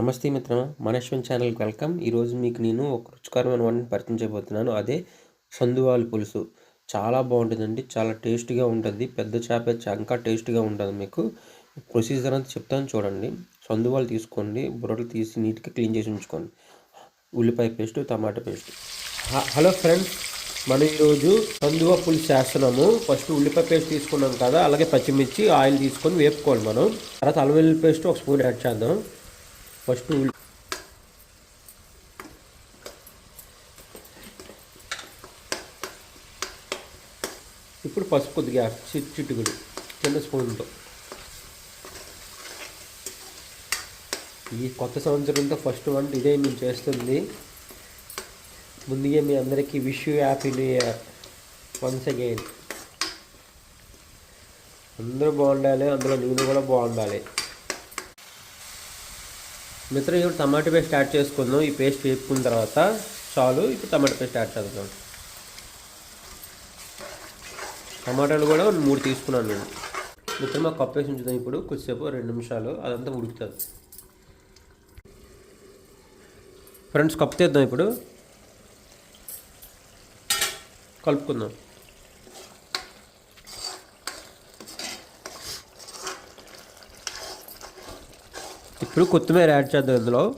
నమస్తే మిత్రమా మనశ్వన్ ఛానల్కి వెల్కమ్. ఈరోజు మీకు నేను ఒక రుచికరమైన వంటని పరిచయం చేయబోతున్నాను అదే సందువాలు పులుసు. చాలా బాగుంటుందండి చాలా టేస్ట్గా ఉంటుంది. పెద్ద చేప ఇంకా టేస్ట్గా ఉంటుంది మీకు. ప్రొసీజర్ అంతా చెప్తాను చూడండి. సందువాలు తీసుకోండి బుర్రలు తీసి నీట్గా క్లీన్ చేసి ఉంచుకోండి. ఉల్లిపాయ పేస్ట్ టమాటా పేస్ట్. హలో ఫ్రెండ్స్ మనం ఈరోజు సందువ పులుసు చేస్తున్నాము. ఫస్ట్ ఉల్లిపాయ పేస్ట్ తీసుకున్నాం కదా అలాగే పచ్చిమిర్చి ఆయిల్ తీసుకొని వేపుకోవాలి మనం. తర్వాత అల్లం వెల్లుల్లి పేస్ట్ ఒక స్పూన్ యాడ్ చేద్దాం. ఫస్ట్ ఇప్పుడు పసుపు కొద్దిగా చిట్టుగుడు చిన్న స్పూన్తో. ఈ కొత్త సంవత్సరంతో ఫస్ట్ వంట ఇదే మేము చేస్తుంది. ముందుగా మీ అందరికీ wish you happy new year once again అందరూ బాగుండాలి అందులో నేను కూడా బాగుండాలి. మిత్రం ఇప్పుడు టమాటా పేస్ట్ యాడ్ చేసుకుందాం. ఈ పేస్ట్ వేపుకున్న తర్వాత చాలు. ఇప్పుడు టమాటా పేస్ట్ యాడ్ చేద్దాం. టమాటాలు కూడా మూడు తీసుకున్నాను నేను. మిత్రం మాకు కప్పు వేసి ఉంచుదాం ఇప్పుడు. కొద్దిసేపు రెండు నిమిషాలు. అదంతా ఉడుకుతుంది. ఫ్రెండ్స్ కప్పు తీద్దాం ఇప్పుడు. కలుపుకుందాం. ఇప్పుడు కొత్తిమీర యాడ్ చేద్దాం ఇందులో.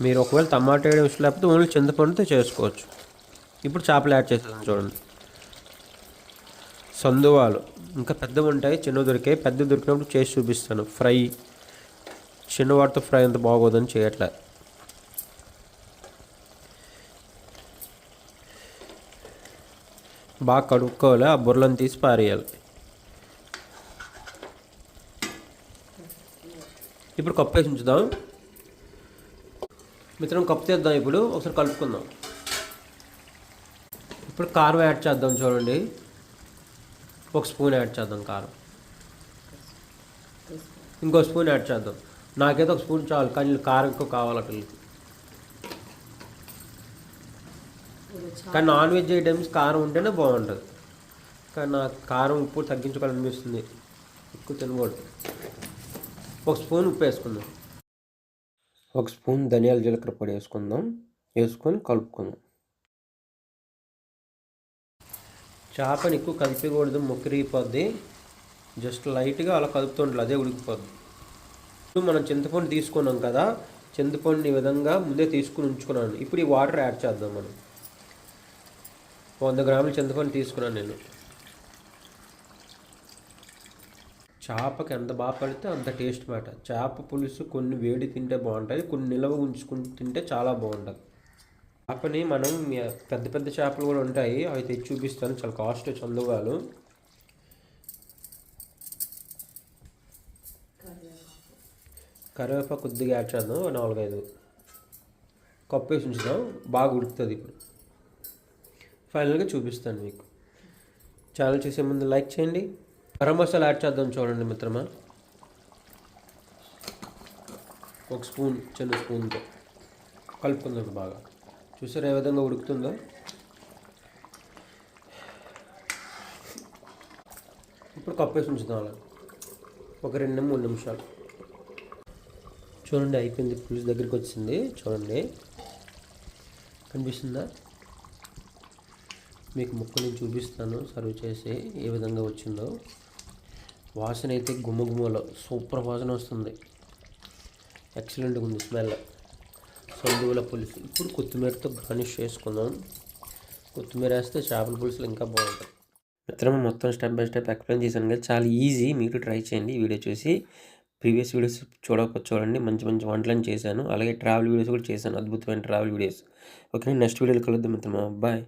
మీరు ఒకవేళ టమాటా వేయడం ఇష్టం లేకపోతే ఓన్లీ చింతపండుతో చేసుకోవచ్చు. ఇప్పుడు చేపలు యాడ్ చేసేద్దాం చూడండి. సందువాలు. ఇంకా పెద్దవి ఉంటాయి చిన్నవి దొరికాయి. పెద్ద దొరికినప్పుడు చేసి చూపిస్తాను. ఫ్రై. చిన్నవాటితో ఫ్రై అంత బాగోదని చేయట్లే. బాగా కడుక్కోవాలి ఆ బుర్రలను తీసి పారేయాలి. ఇప్పుడు కప్పు వేసి ఉంచుదాం. మిత్రం కప్పు తీద్దాం ఇప్పుడు. ఒకసారి కలుపుకుందాం. ఇప్పుడు కారం యాడ్ చేద్దాం చూడండి. ఒక స్పూన్ యాడ్ చేద్దాం కారం. ఇంకో స్పూన్ యాడ్ చేద్దాం. నాకైతే ఒక స్పూన్ చాలు కానీ కారం ఎక్కువ కావాలి పిల్లలకి కానీ నాన్ వెజ్ ఐటమ్స్ కారం ఉంటేనే బాగుంటుంది. కానీ నాకు కారం ఉప్పు తగ్గించుకోవాలనిపిస్తుంది. ఎక్కువ తినకూడదు. ఒక స్పూన్ ఉప్పు వేసుకుందాం. ఒక స్పూన్ ధనియాల జీలకర్ర పొడి వేసుకుందాం. వేసుకొని కలుపుకుందాం. చేపని ఎక్కువ కలిపకూడదు మొక్కిరిగిపోద్ది. జస్ట్ లైట్గా అలా కలుపుతుండాలి అదే ఉడికిపోద్ది. ఇప్పుడు మనం చింతపండు తీసుకున్నాం కదా చింతపండు ఈ విధంగా ముందే తీసుకుని ఉంచుకున్నాను. ఇప్పుడు ఈ వాటర్ యాడ్ చేద్దాం మనం. వంద గ్రాముల చింతపండు తీసుకున్నాను నేను. చేపకి ఎంత బాగా పడితే అంత టేస్ట్ మాట. చేప పులుసు కొన్ని వేడి తింటే బాగుంటుంది కొన్ని నిల్వ ఉంచుకుని తింటే చాలా బాగుంటుంది. చేపని మనం పెద్ద పెద్ద చేపలు కూడా ఉంటాయి అవి తెచ్చి చూపిస్తాను. చాలా కాస్ట్ చందువాలు కరివేపాకు కొద్దిగా యాడ్ చేద్దాం నాలుగైదు కప్పు వేసి ఉంచుదాం. బాగా ఉడుకుతుంది ఇప్పుడు. ఫైనల్గా చూపిస్తాను మీకు. ఛానల్ చూసే ముందు లైక్ చేయండి. గరం మసాలా యాడ్ చేద్దాం చూడండి మిత్రమా. ఒక స్పూన్ చిన్న స్పూన్తో. కలుపుకుందాం బాగా. చూసారా ఏ విధంగా ఉడుకుతుందో? ఇప్పుడు కప్పేసి ఉంచుదాం అలా. ఒక రెండు మూడు నిమిషాలు. చూడండి అయిపోయింది పులుసు దగ్గరికి వచ్చింది. చూడండి. కనిపిస్తుందా? మీకు ముక్కని చూపిస్తాను సర్వ్ చేసి ఏ విధంగా వచ్చిందో. వాసన అయితే గుమ్మగుమ్మలో సూపర్ వాసన వస్తుంది. ఎక్సలెంట్గా ఉంది స్మెల్ సందువుల పులుసు. ఇప్పుడు కొత్తిమీరతో గార్నిష్ చేసుకుందాం. కొత్తిమీర వేస్తే చేపల పులుసులు ఇంకా బాగుంటాయి. మిత్రం మొత్తం స్టెప్ బై స్టెప్ ఎక్స్ప్లెయిన్ చేశాను కదా. చాలా ఈజీ మీరు ట్రై చేయండి. ఈ వీడియో చూసి ప్రీవియస్ వీడియోస్ చూడకపోతే చూడండి. మంచి మంచి వంటలను చేశాను. అలాగే ట్రావెల్ వీడియోస్ కూడా చేశాను. అద్భుతమైన ట్రావెల్ వీడియోస్ ఓకే నెక్స్ట్ వీడియోలో కలుద్దాం మిత్రమా. బాయ్